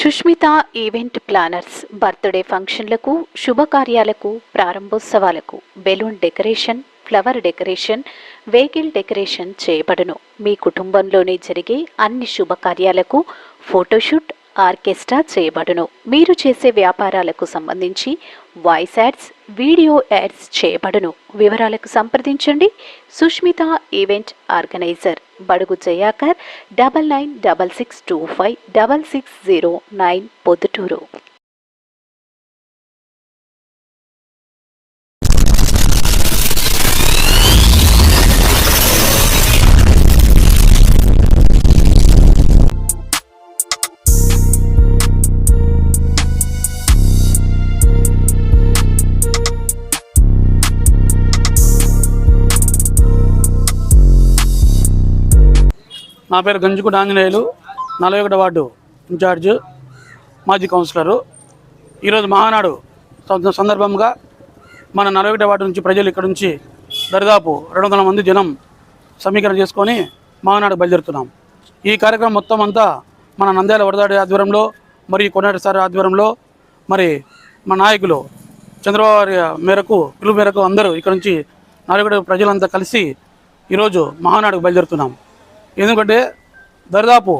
Sushmita event planners birthday ఫంక్షన్లకు శుభకార్యాలకు ప్రారంభోత్సవాలకు balloon decoration flower decoration vehicle decoration చేయబడును. మీ కుటుంబంలోనే జరిగే అన్ని శుభకార్యాలకు ఫోటోషూట్ ఆర్కెస్ట్రా చేయబడును. మీరు చేసే వ్యాపారాలకు సంబంధించి వాయిస్ యాడ్స్ వీడియో యాడ్స్ చేయబడును. వివరాలకు సంప్రదించండి. Sushmita event organizer Badugu Jayakar double nine double six two five double six zero nine Proddatur. నా పేరు గంజుకుడు ఆంజనేయులు నలభై ఒకటి వార్డు ఇన్ఛార్జ్ మాజీ కౌన్సిలరు. ఈరోజు మహానాడు సందర్భంగా మన నలభై ఒకటి వార్డు నుంచి ప్రజలు ఇక్కడ నుంచి దరిదాపు రెండు వందల మంది జనం సమీకరణ చేసుకొని మహానాడు బయలుదేరుతున్నాం. ఈ కార్యక్రమం మొత్తం అంతా మన నంద్యాల వరదాడి ఆధ్వర్యంలో మరియు కొన్నాటి సార్ ఆధ్వర్యంలో మరి మా నాయకులు చంద్రబాబు గారి మేరకు పిలుపు మేరకు అందరూ ఇక్కడ నుంచి నలభై ప్రజలంతా కలిసి ఈరోజు మహానాడుకు బయలుదేరుతున్నాం. ఎందుకంటే దరిదాపు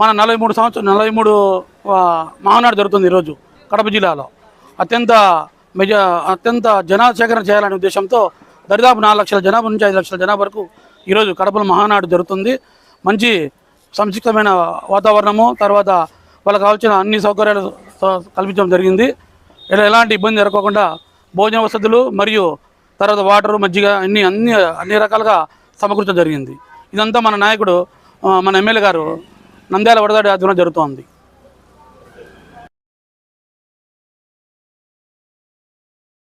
మన నలభై మూడు సంవత్సరం నలభై మూడు మహానాడు జరుగుతుంది ఈరోజు కడప జిల్లాలో. అత్యంత మెజ అత్యంత జనాసేకరణ చేయాలనే ఉద్దేశంతో దరిదాపు నాలుగు లక్షల జనాభా నుంచి ఐదు లక్షల జనాభా వరకు ఈరోజు కడపలో మహానాడు జరుగుతుంది. మంచి సంక్షిప్తమైన వాతావరణము తర్వాత వాళ్ళకు కావాల్సిన అన్ని సౌకర్యాలు కల్పించడం జరిగింది. ఇలా ఎలాంటి ఇబ్బంది జరగకుండా భోజన వసతులు మరియు తర్వాత వాటర్ మజ్జిగ అన్ని అన్ని అన్ని రకాలుగా సమకూర్చడం జరిగింది. ఇదంతా మన నాయకుడు మన ఎమ్మెల్యే గారు నంద్యాల వడదాడి ఆధ్వర్యంలో జరుగుతోంది.